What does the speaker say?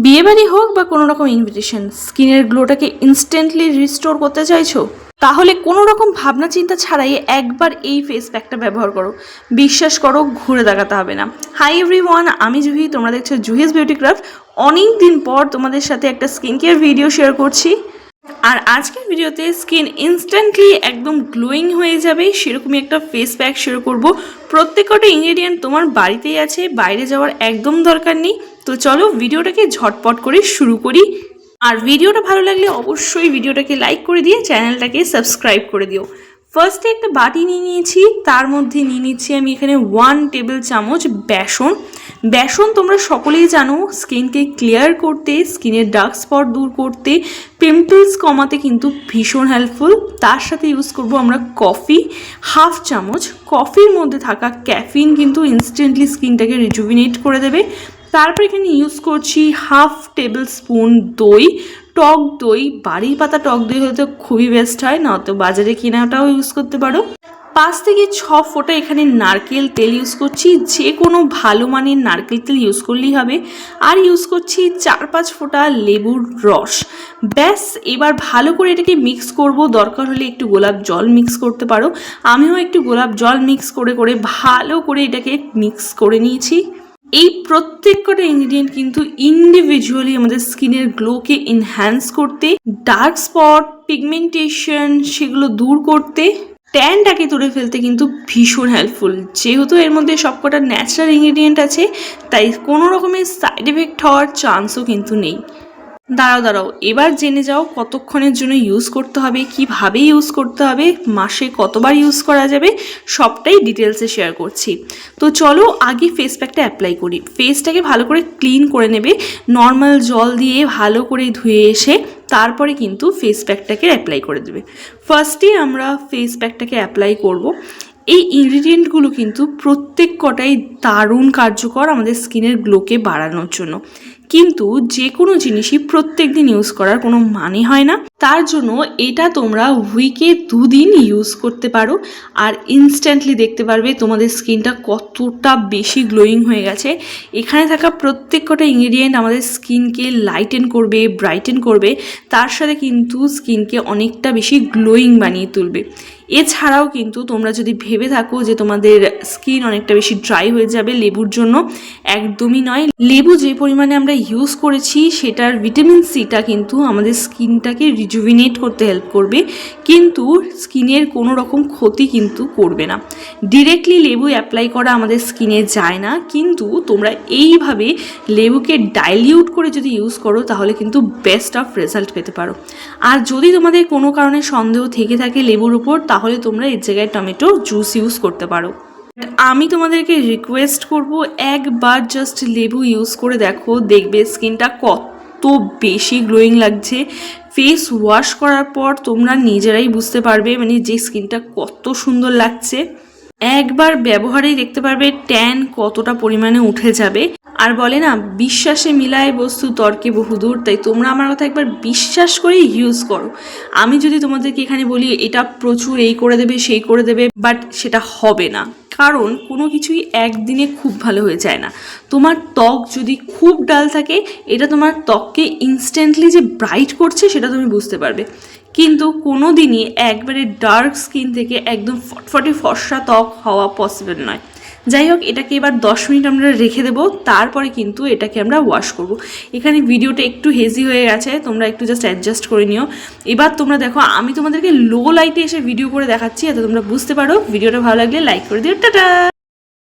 বিয়েবাড়ি হোক বা কোনো রকম ইনভিটেশন স্কিনের গ্লোটাকে ইনস্ট্যান্টলি রিস্টোর করতে চাইছো? তাহলে কোনো রকম ভাবনা চিন্তা ছাড়াই একবার এই ফেস প্যাকটা ব্যবহার করো। বিশ্বাস করো, ঘুরে দেখাতে হবে না। হাই এভরি ওয়ান আমি জুহি, তোমরা দেখছ জুহিস বিউটি ক্রাফট অনেক দিন পর তোমাদের সাথে একটা স্কিন কেয়ার ভিডিও শেয়ার করছি। আর আজকের ভিডিওতে স্কিন ইনস্ট্যান্টলি একদম গ্লোয়িং হয়ে যাবে, সেরকমই একটা ফেস প্যাক শেয়ার করব। প্রত্যেকটা ইনগ্রেডিয়েন্ট তোমার বাড়িতেই আছে, বাইরে যাওয়ার একদম দরকার নেই। তো চলো ভিডিওটাকে ঝটপট করে শুরু করি। আর ভিডিওটা ভালো লাগলে অবশ্যই ভিডিওটাকে লাইক করে দিয়ে চ্যানেলটাকে সাবস্ক্রাইব করে দিও। ফার্স্টে একটা বাটি নিয়ে নিয়েছি, তার মধ্যে নিয়ে নিচ্ছি আমি এখানে ওয়ান টেবিল চামচ বেসন। বেসন তোমরা সকলেই জানো, স্কিনকে ক্লিয়ার করতে স্কিনের ডার্ক স্পট দূর করতে পিম্পলস কমাতে কিন্তু ভীষণ হেল্পফুল তার সাথে ইউজ করব আমরা কফি হাফ চামচ। কফির মধ্যে থাকা ক্যাফিন কিন্তু ইনস্ট্যান্টলি স্কিনটাকে রিজুভিনেট করে দেবে। তারপর এখানে ইউজ করছি হাফ টেবিল স্পুন দই, টক দই। বাড়ির পাতা টক দই হয়তো খুবই বেস্ট হয় না তো বাজারে কেনাটাও ইউজ করতে পারো। পাঁচ থেকে ছ ফোঁটা এখানে নারকেল তেল ইউজ করছি, যে কোনো ভালো মানের নারকেল তেল ইউজ করলেই হবে। আর ইউজ করছি চার পাঁচ ফোঁটা লেবুর রস। ব্যাস, এবার ভালো করে এটাকে মিক্স করব। দরকার হলে একটু গোলাপ জল মিক্স করতে পারো। আমিও একটু গোলাপ জল মিক্স করে করে ভালো করে এটাকে মিক্স করে নিয়েছি। এই প্রত্যেকটা ইনগ্রিডিয়েন্ট কিন্তু ইন্ডিভিজুয়ালি আমাদের স্কিনের গ্লোকে এনহ্যান্স করতে ডার্ক স্পট পিগমেন্টেশন সেগুলো দূর করতে ট্যানটাকে তুলে ফেলতে কিন্তু ভীষণ হেল্পফুল যেহেতু এর মধ্যে সবকটা ন্যাচারাল ইনগ্রিডিয়েন্ট আছে, তাই কোনো রকমের সাইড এফেক্ট হওয়ার চান্সও কিন্তু নেই। দাঁড়াও দাঁড়াও। এবার জেনে যাও কতক্ষণের জন্য ইউজ করতে হবে, কীভাবে ইউজ করতে হবে, মাসে কতবার ইউজ করা যাবে, সবটাই ডিটেলসে শেয়ার করছি। তো চলো আগে ফেস প্যাকটা অ্যাপ্লাই করি। ফেসটাকে ভালো করে ক্লিন করে নেবে নর্মাল জল দিয়ে ভালো করে ধুয়ে এসে তারপরে কিন্তু ফেস প্যাকটাকে অ্যাপ্লাই করে দেবে। ফার্স্টে আমরা ফেস প্যাকটাকে অ্যাপ্লাই করব। এই ইনগ্রিডিয়েন্টগুলো কিন্তু প্রত্যেক কটাই দারুণ কার্যকর আমাদের স্কিনের গ্লোকে বাড়ানোর জন্য। কিন্তু যে কোনো জিনিসই প্রত্যেক দিন ইউজ করার কোনো মানে হয় না। তার জন্য এটা তোমরা উইকে দুদিন ইউজ করতে পারো। আর ইনস্ট্যান্টলি দেখতে পারবে তোমাদের স্কিনটা কতটা বেশি গ্লোয়িং হয়ে গেছে। এখানে থাকা প্রত্যেক কটা ইনগ্রিডিয়েন্ট আমাদের স্কিনকে লাইটেন করবে ব্রাইটেন করবে। তার সাথে কিন্তু স্কিনকে অনেকটা বেশি গ্লোয়িং বানিয়ে তুলবে। এছাড়াও কিন্তু তোমরা যদি ভেবে থাকো যে তোমাদের স্কিন অনেকটা বেশি ড্রাই হয়ে যাবে লেবুর জন্য, একদমই নয়। লেবু যে পরিমাণে আমরা ইউজ করেছি, সেটার ভিটামিন সিটা কিন্তু আমাদের স্কিনটাকে রিজুভিনেট করতে হেল্প করবে, কিন্তু স্কিনের কোনো রকম ক্ষতি কিন্তু করবে না। ডিরেক্টলি লেবু অ্যাপ্লাই করা আমাদের স্কিনে যায় না, কিন্তু তোমরা এইভাবে লেবুকে ডাইলিউট করে যদি ইউজ করো, তাহলে কিন্তু বেস্ট অফ রেজাল্ট পেতে পারো। আর যদি তোমাদের কোনো কারণে সন্দেহ থেকে থাকে লেবুর উপর, তাহলে তোমরা এর জায়গায় টমেটো জুস ইউজ করতে পারো। আমি তোমাদেরকে রিকোয়েস্ট করব, একবার জাস্ট লেবু ইউজ করে দেখো, দেখবে স্কিনটা কত বেশি গ্লোয়িং লাগছে। ফেস ওয়াশ করার পর তোমরা নিজেরাই বুঝতে পারবে মানে যে স্কিনটা কত সুন্দর লাগছে। একবার ব্যবহারেই দেখতে পারবে ট্যান কতটা পরিমাণে উঠে যাবে। আর বলে না, বিশ্বাসে মিলায় বস্তু তর্কে বহুদূর, তাই তোমরা আমার কথা একবার বিশ্বাস করে ইউজ করো। আমি যদি তোমাদেরকে এখানে বলি, এটা প্রচুর এই করে দেবে, সেই করে দেবে বাট সেটা হবে না। কারণ কোনো কিছুই একদিনে খুব ভালো হয়ে যায় না। তোমার ত্বক যদি খুব ডাল থাকে, এটা তোমার ত্বককে ইনস্ট্যান্টলি যে ব্রাইট করছে, সেটা তুমি বুঝতে পারবে। কিন্তু কোনো দিনই একবারে ডার্ক স্কিন থেকে একদম ফটফটে ফর্সা ত্বক হওয়া পসিবল নয়। যাই হোক এটাকে এবার দশ মিনিট আমরা রেখে দেবো, তারপরে কিন্তু এটাকে আমরা ওয়াশ করব। এখানে ভিডিওটা একটু হেজি হয়ে গেছে, তোমরা একটু জাস্ট অ্যাডজাস্ট করে নিও। এবার তোমরা দেখো, আমি তোমাদেরকে লো লাইটে এসে ভিডিও করে দেখাচ্ছি, এত তোমরা বুঝতে পারো। ভিডিওটা ভালো লাগলে লাইক করে দিও, টাটা!